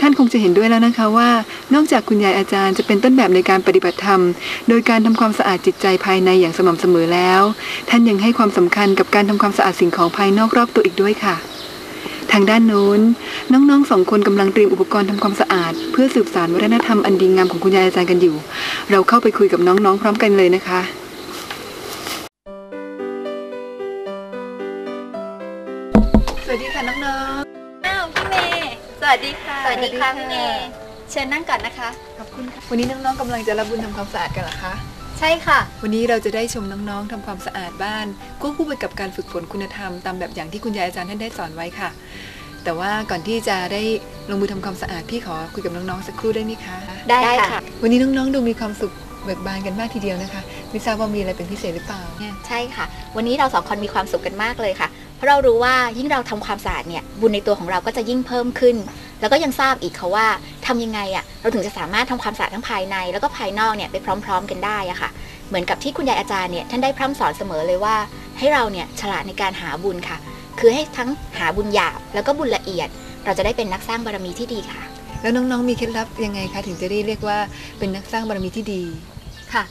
ท่านคงจะเห็นด้วยแล้วนะคะว่า นอกจากคุณยายอาจารย์จะเป็นต้นแบบในการปฏิบัติธรรม โดยการทำความสะอาดจิตใจภายในอย่างสม่ำเสมอแล้ว ท่านยังให้ความสำคัญกับการทำความสะอาดสิ่งของภายนอกรอบตัวอีกด้วยค่ะ ทางด้านโน้น น้องๆสองคนกำลังเตรียมอุปกรณ์ทำความสะอาด เพื่อสืบสานวัฒนธรรมอันดีงามของคุณยายอาจารย์กันอยู่ เราเข้าไปคุยกับน้องๆพร้อมกันเลยนะคะสวัสดีค่ะน้อง สวัสดีค่ะ สวัสดีค่ะพี่เมย์เชิญนั่งก่อนนะคะๆขอบคุณค่ะ วันนี้น้องๆกำลังจะรับบุญทำความสะอาดกันเหรอคะ ใช่ค่ะ วันนี้เราจะได้ชมน้องๆทำความสะอาดบ้านควบคู่ไปกับการฝึกฝนคุณธรรมตามแบบอย่างที่คุณยายอาจารย์ท่านได้สอนไว้ค่ะ แต่ว่าก่อนที่จะได้ลงมือทำความสะอาดพี่ขอคุยกับน้องๆสักครู่ได้ไหมคะ ได้ค่ะ วันนี้น้องๆดูมีความสุขเบิกบานกันมากทีเดียวนะคะไม่ทราบว่ามีอะไรเป็นพิเศษหรือเปล่า ใช่ค่ะ วันนี้เราสองคนมีความสุขกันมากเลยค่ะเพ ราะเรารู้ว่ายิ่งเราทำความสะอาดเนี่ยบุญในตัวของเราก็จะยิ่งเพิ่มขึ้น แล้วก็ยังทราบอีกค่ะว่าทำยังไงอะ่ะเราถึงจะสามารถทำความสะอาดทั้งภายใน แล้วก็ภายนอกเนี่ยไปพร้อม ๆ กันได้อะค่ะ เหมือนกับที่คุณยายอาจารย์เนี่ยท่านได้พร่ำสอนเสมอเลยว่า ให้เราเนี่ยฉลาดในการหาบุญค่ะ คือให้ทั้งหาบุญหยาบแล้วก็บุญละเอียด เราจะได้เป็นนักสร้างบารมีที่ดีค่ะ แล้วน้องๆมีเคล็ดลับยังไงคะถึงจะได้เรียกว่าเป็นนักสร้างบารมีที่ดีค่ะ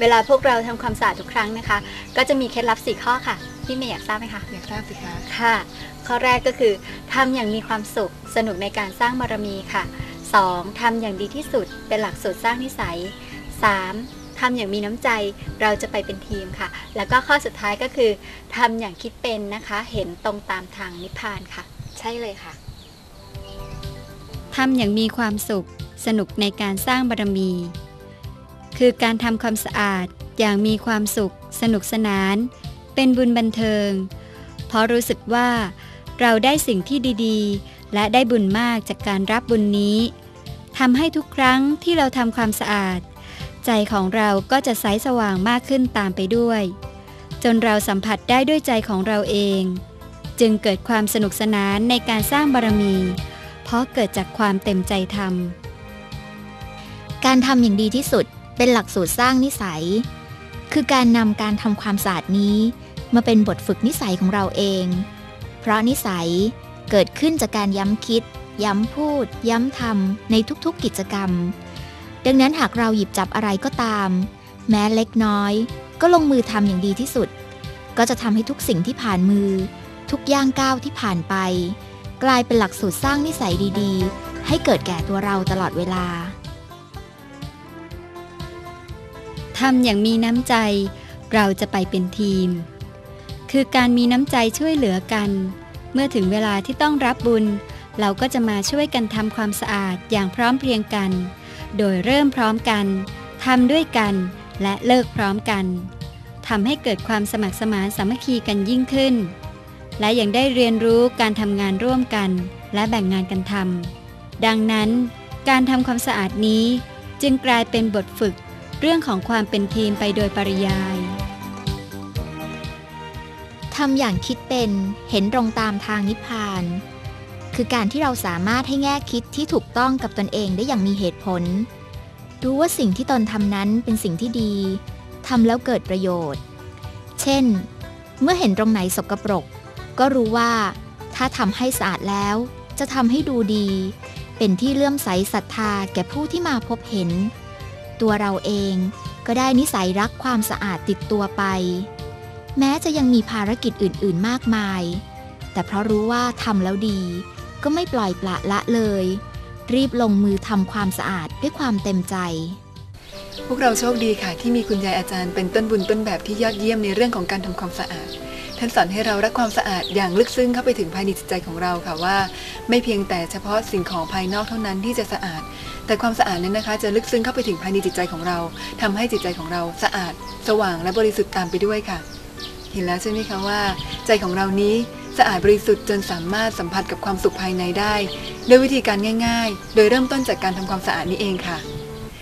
เวลาพวกเราทำความสะอาดทุกครั้งนะคะ ก็จะมีเคล็ดลับ4ข้อค่ะ พี่เมย์อยากทราบไหมคะ อยากทราบสิคะค่ะ ข้อแรกก็คือทำอย่างมีความสุขสนุกในการสร้างบารมีค่ะ 2. ทำอย่างดีที่สุดเป็นหลักสูตรสร้างนิสัย 3. ทำอย่างมีน้ำใจเราจะไปเป็นทีมค่ะ แล้วก็ข้อสุดท้ายก็คือทำอย่างคิดเป็นนะคะ เห็นตรงตามทางนิพพานค่ะ ใช่เลยค่ะทำอย่างมีความสุขสนุกในการสร้างบารมี คือการทำความสะอาดอย่างมีความสุข สนุกสนาน เป็นบุญบันเทิง เพราะรู้สึกว่า เราได้สิ่งที่ดีๆ และได้บุญมากจากการรับบุญนี้ทำให้ทุกครั้งที่เราทำความสะอาด ใจของเราก็จะใสสว่างมากขึ้นตามไปด้วย จนเราสัมผัสได้ด้วยใจของเราเอง จึงเกิดความสนุกสนานในการสร้างบารมี เพราะเกิดจากความเต็มใจทำการทำอย่างดีที่สุดเป็นหลักสูตรสร้างนิสัย คือการนำการทำความสะอาดนี้ มาเป็นบทฝึกนิสัยของเราเอง เพราะนิสัยเกิดขึ้นจากการย้ำคิด ย้ำพูด ย้ำทำในทุกๆกิจกรรม ดังนั้นหากเราหยิบจับอะไรก็ตาม แม้เล็กน้อย ก็ลงมือทำอย่างดีที่สุด ก็จะทำให้ทุกสิ่งที่ผ่านมือ ทุกย่างก้าวที่ผ่านไป กลายเป็นหลักสูตรสร้างนิสัยดีๆ ให้เกิดแก่ตัวเราตลอดเวลาทำอย่างมีน้ำใจ เราจะไปเป็นทีม คือการมีน้ำใจช่วยเหลือกัน เมื่อถึงเวลาที่ต้องรับบุญ เราก็จะมาช่วยกันทำความสะอาดอย่างพร้อมเพรียงกัน โดยเริ่มพร้อมกันทำด้วยกัน และเลิกพร้อมกันทำให้เกิดความสมัครสมานสามัคคีกันยิ่งขึ้น และยังได้เรียนรู้การทำงานร่วมกัน และแบ่งงานกันทำดังนั้น การทำความสะอาดนี้ จึงกลายเป็นบทฝึกเรื่องของความเป็นทีมไปโดยปริยาย ทำอย่างคิดเป็นเห็นตรงตามทางนิพพาน คือการที่เราสามารถให้แง่คิดที่ถูกต้องกับตนเองได้อย่างมีเหตุผลรู้ว่าสิ่งที่ตนทำนั้นเป็นสิ่งที่ดีทำแล้วเกิดประโยชน์ เช่น เมื่อเห็นตรงไหนสกปรก ก็รู้ว่า ถ้าทำให้สะอาดแล้ว จะทำให้ดูดี เป็นที่เลื่อมใสศรัทธาแก่ผู้ที่มาพบเห็น ตัวเราเองก็ได้นิสัยรักความสะอาดติดตัวไป แม้จะยังมีภารกิจอื่น ๆ มากมาย แต่เพราะรู้ว่าทำแล้วดี ก็ไม่ปล่อยปละละเลย รีบลงมือทำความสะอาดด้วยความเต็มใจ พวกเราโชคดีค่ะ ที่มีคุณยายอาจารย์เป็นต้นบุญต้นแบบที่ยอดเยี่ยมในเรื่องของการทำความสะอาดท่านสอนให้เรารักความสะอาดอย่างลึกซึ้งเข้าไปถึงภายในจิตใจของเราค่ะว่า ไม่เพียงแต่เฉพาะสิ่งของภายนอกเท่านั้นที่จะสะอาด แต่ความสะอาดนั้นนะคะ จะลึกซึ้งเข้าไปถึงภายในจิตใจของเราทำให้จิตใจของเราสะอาด สว่างและบริสุทธิ์ตามไปด้วยค่ะ เห็นแล้วใช่ไหมคะว่า ใจของเรานี้สะอาดบริสุทธิ์จนสามารถสัมผัสกับความสุขภายในได้ ด้วยวิธีการง่าย ๆ โดยเริ่มต้นจากการทำความสะอาดนี้เองค่ะ